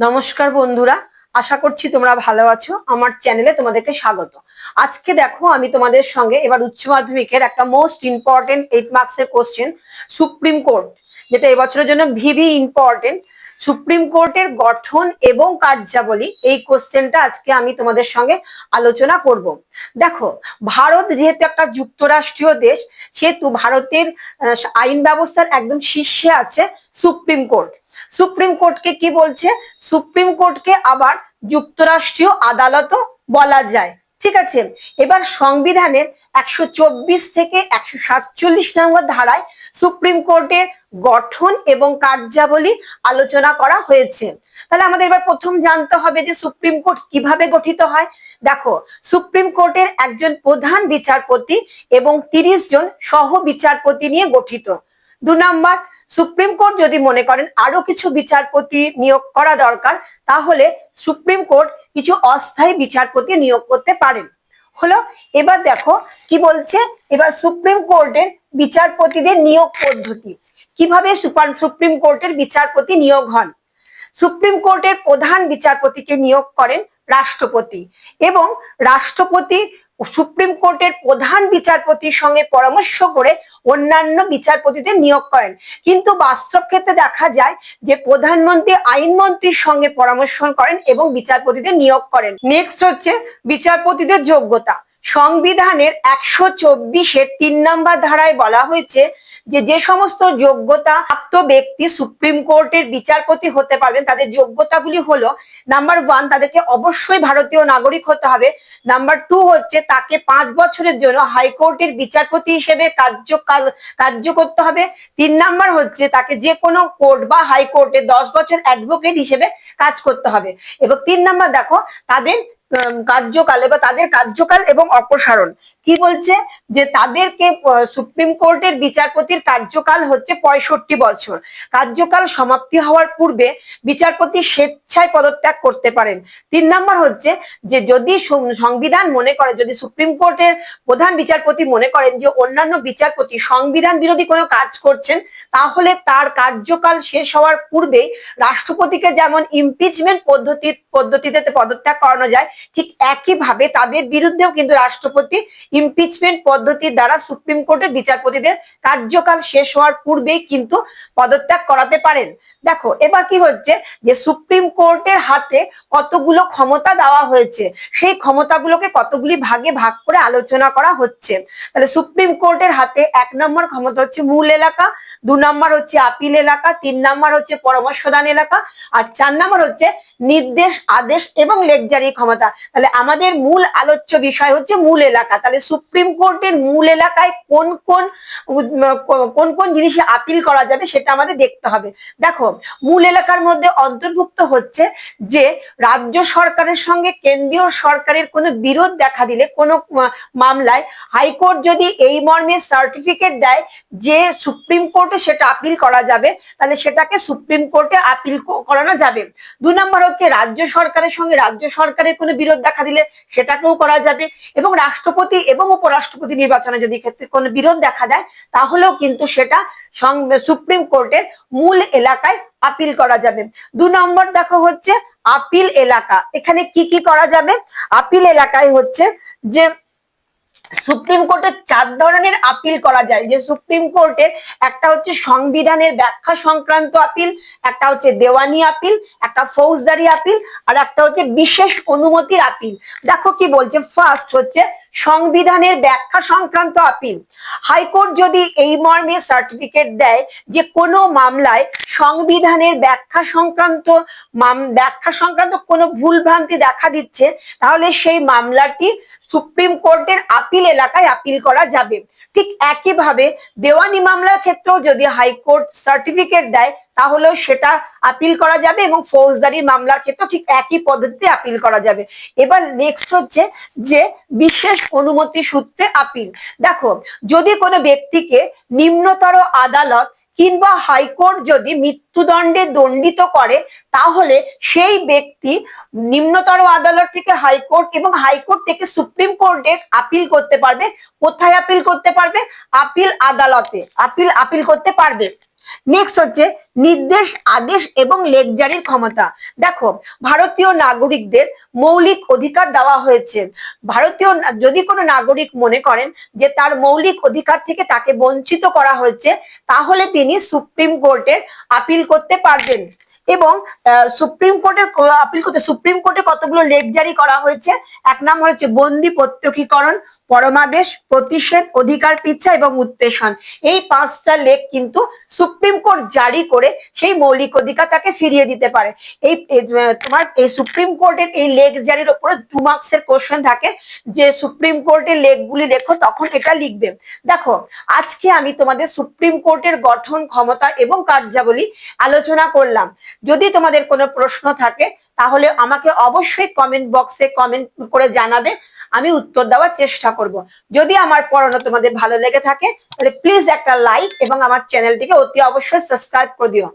নমস্কার বন্ধুরা, আশা করছি তোমরা ভালো আছো। আমার চ্যানেলে তোমাদেরকে স্বাগত। আজকে দেখো, আমি তোমাদের সঙ্গে এবার উচ্চ মাধ্যমিকের একটা মোস্ট ইম্পর্টেন্ট এইট মার্কসের কোশ্চেন সুপ্রিম কোর্ট যেটা এবছরের জন্য ভিভি ইম্পর্টেন্ট সুপ্রিম কোর্টের গঠন এবং কার্যাবলী, এই কোশ্চেনটা আজকে আমি তোমাদের সঙ্গে আলোচনা করব। দেখো, ভারত যেহেতু একটা যুক্তরাষ্ট্রীয় দেশ, সেহেতু ভারতের আইন ব্যবস্থার একদম শীর্ষে আছে সুপ্রিম কোর্ট। সুপ্রিম কোর্টকে কি বলছে? সুপ্রিম কোর্টকে আবার যুক্তরাষ্ট্রীয় আদালতও বলা যায়। ঠিক আছে? এবার সংবিধানের একশো চব্বিশ থেকে একশো সাতচল্লিশ নম্বর ধারায় সুপ্রিম কোর্টের গঠন এবং কার্যাবলী আলোচনা করা হয়েছে। তাহলে আমাদের এবার প্রথম জানতে হবে যে সুপ্রিম কোর্ট কীভাবে গঠিত হয়। দেখো, সুপ্রিম কোর্টের একজন প্রধান বিচারপতি এবং তিরিশ জন সহ বিচারপতি নিয়ে গঠিত। দু নম্বর, সুপ্রিম কোর্ট যদি মনে করেন আরও কিছু বিচারপতি নিয়োগ করা দরকার, তাহলে সুপ্রিম কোর্ট কিছু অস্থায়ী বিচারপতি নিয়োগ করতে পারেন। হলো, এবার দেখো কি বলছে, এবার সুপ্রিম কোর্টের বিচারপতিদের নিয়োগ পদ্ধতি। কীভাবে সুপ্রিম কোর্টের বিচারপতি নিয়োগ হন? সুপ্রিম কোর্টের প্রধান বিচারপতিকে নিয়োগ করেন রাষ্ট্রপতি এবং রাষ্ট্রপতি সুপ্রিম কোর্টের প্রধান বিচারপতির সঙ্গে পরামর্শ করে অন্যান্য বিচারপতিদের নিয়োগ করেন। কিন্তু বাস্তব ক্ষেত্রে দেখা যায় যে প্রধানমন্ত্রী, আইনমন্ত্রীর সঙ্গে পরামর্শ করেন এবং বিচারপতিদের নিয়োগ করেন। নেক্সট হচ্ছে বিচারপতিদের যোগ্যতা। সংবিধানের একশো চব্বিশের তিন নম্বর ধারায় বলা হয়েছে যে যে সমস্ত যোগ্যতা প্রাপ্ত ব্যক্তি সুপ্রিম কোর্টের বিচারপতি হতে পারবেন, তাদের যোগ্যতাগুলি হলো নাম্বার ওয়ান তাদেরকে অবশ্যই ভারতীয় নাগরিক হতে হবে। নাম্বার টু হচ্ছে, তাকে পাঁচ বছরের জন্য হাইকোর্টের বিচারপতি হিসেবে কার্যকাল, কার্য করতে হবে। তিন নাম্বার হচ্ছে, তাকে যে কোনো কোর্ট বা হাইকোর্টে দশ বছর অ্যাডভোকেট হিসেবে কাজ করতে হবে। এবং তিন নাম্বার দেখো, তাদের কার্যকাল এবার তাদের কার্যকাল এবং অপসারণ। কি বলছে? যে তাদেরকে সুপ্রিম কোর্টের বিচারপতির কার্যকাল হচ্ছে পঁয়ষট্টি বছর। কার্যকাল সমাপ্তি হওয়ার পূর্বে বিচারপতি স্বেচ্ছায় পদত্যাগ করতে পারেন। তিন নম্বর হচ্ছে যে যদি সংবিধান মনে করে, যদি সুপ্রিম কোর্টের প্রধান বিচারপতি মনে করেন যে অন্যান্য বিচারপতি সংবিধান বিরোধী কোনো কাজ করছেন, তাহলে তার কার্যকাল শেষ হওয়ার পূর্বেই রাষ্ট্রপতিকে যেমন ইমপিচমেন্ট পদ্ধতি, পদ্ধতিতে পদত্যাগ করানো যায়, ঠিক একইভাবে তাদের বিরুদ্ধেও কিন্তু রাষ্ট্রপতি ইমপিচমেন্ট পদ্ধতির দ্বারা সুপ্রিম কোর্টের বিচারপতিদের কার্যকাল শেষ হওয়ার পূর্বেই কিন্তু পদত্যাগ করাতে পারেন। দেখো, এবার কি হচ্ছে যে সুপ্রিম কোর্টের হাতে কতগুলো ক্ষমতা দেওয়া হয়েছে, সেই ক্ষমতাগুলোকে কতগুলি ভাগে ভাগ করে আলোচনা করা হচ্ছে। তাহলে সুপ্রিম কোর্টের হাতে এক নম্বর ক্ষমতা হচ্ছে মূল এলাকা, দু নম্বর হচ্ছে আপিল এলাকা, তিন নম্বর হচ্ছে পরামর্শদান এলাকা, আর চার নম্বর হচ্ছে নির্দেশ, আদেশ এবং লেকজারি ক্ষমতা। তাহলে আমাদের মূল আলোচ্য বিষয় হচ্ছে মূল এলাকা। তাহলে সুপ্রিম কোর্টের মূল এলাকায় কোন কোন কোন কোন জিনিসে আপিল করা যাবে সেটা আমাদের দেখতে হবে। দেখো, মূল এলাকার মধ্যে অন্তর্ভুক্ত হচ্ছে যে রাজ্য সরকারের সঙ্গে কেন্দ্রীয় সরকারের কোনো বিরোধ দেখা দিলে, কোনো মামলায় হাইকোর্ট যদি এই মর্মে সার্টিফিকেট দেয় যে সুপ্রিম কোর্টে সেটা আপিল করা যাবে, তাহলে সেটাকে সুপ্রিম কোর্টে আপিল করানো যাবে। দু নম্বর হচ্ছে রাজ্য সরকারের সঙ্গে রাজ্য সরকারের কোনো বিরোধ দেখা দিলে সেটাকেও করা যাবে এবং রাষ্ট্রপতি এবং উপরাষ্ট্রপতি নির্বাচনে যদি ক্ষেত্রে কোনো বিরোধ দেখা দেয়, তাহলেও কিন্তু সেটা সুপ্রিম কোর্টের মূল এলাকায় আপিল করা যাবে। দু নম্বর দেখো হচ্ছে আপিল এলাকা। এখানে কি কি করা যাবে? আপিল এলাকায় হচ্ছে যে সুপ্রিম কোর্টে চার ধরনের আপিল করা যায়। যে সুপ্রিম কোর্টের একটা হচ্ছে সংবিধানের ব্যাখ্যা সংক্রান্ত আপিল, একটা হচ্ছে দেওয়ানি আপিল, একটা ফৌজদারি আপিল, আর একটা হচ্ছে বিশেষ অনুমতির আপিল। দেখো কি বলছে, ফার্স্ট হচ্ছে সংবিধানের ব্যাখ্যা সংক্রান্ত আপিল। হাইকোর্ট যদি এই মর্মে সার্টিফিকেট দেয় যে কোনো মামলায় সংবিধানের ব্যাখ্যা সংক্রান্ত ব্যাখ্যা সংক্রান্ত কোনো ভুল ভ্রান্তি দেখা দিচ্ছে, তাহলে সেই মামলাটি সুপ্রিম কোর্টের আপিল এলাকায় আপিল করা যাবে। ঠিক একইভাবে দেওয়ানি মামলার ক্ষেত্রেও যদি হাইকোর্ট সার্টিফিকেট দেয়, তাহলেও সেটা আপিল করা যাবে এবং ফৌজদারি মামলার ক্ষেত্রে ঠিক একই পদ্ধতিতে আপিল করা যাবে। এবার নেক্সট হচ্ছে যে বিশেষ অনুমতি সূত্রে আপিল। দেখো, যদি কোনো ব্যক্তিকে নিম্নতর আদালত কিংবা হাইকোর্ট যদি মৃত্যুদণ্ডে দণ্ডিত করে, তাহলে সেই ব্যক্তি নিম্নতর আদালত থেকে হাইকোর্ট এবং হাইকোর্ট থেকে সুপ্রিম কোর্টে আপিল করতে পারবে। কোথায় আপিল করতে পারবে? আপিল আদালতে। আপিল আপিল করতে পারবে। নেক্সট হচ্ছে নির্দেশ, আদেশ এবং লেখ জারির ক্ষমতা। দেখো, ভারতীয় নাগরিকদের মৌলিক অধিকার দেওয়া হয়েছে। ভারতীয় যদি কোনো নাগরিক মনে করেন যে তার মৌলিক অধিকার থেকে তাকে বঞ্চিত করা হয়েছে, তাহলে তিনি সুপ্রিম কোর্টে আপিল করতে পারবেন। এবং সুপ্রিম কোর্টের আপিল করতে সুপ্রিম কোর্টে কতগুলো লেখ জারি করা হয়েছে? এক নম্বর হচ্ছে বন্দি প্রত্যক্ষীকরণ, পরমাদেশ প্রতিষেধ অধিকার পিচ্ছা এবং উত্তেষণ এই পাঁচটা লেখ কিন্তু সুপ্রিম কোর্ট জারি করে সেই মৌলিক অধিকার তাকে ফিরিয়ে দিতে পারে। এই তোমার এই সুপ্রিম কোর্টের এই লেখ জারির উপরে দু মার্কসের কোশ্চেন থাকে যে সুপ্রিম কোর্টের লেখগুলি লেখো তখন এটা লিখবে। দেখো, আজকে আমি তোমাদের সুপ্রিম কোর্টের গঠন, ক্ষমতা এবং কার্যাবলী আলোচনা করলাম। যদি তোমাদের কোনো প্রশ্ন থাকে, তাহলে আমাকে অবশ্যই কমেন্ট বক্সে কমেন্ট করে জানাবে, আমি উত্তর দেওয়ার চেষ্টা করব। যদি আমার পড়ানো তোমাদের ভালো লেগে থাকে, তাহলে প্লিজ একটা লাইক এবং আমার চ্যানেলটিকে অতি অবশ্যই সাবস্ক্রাইব করে দিও।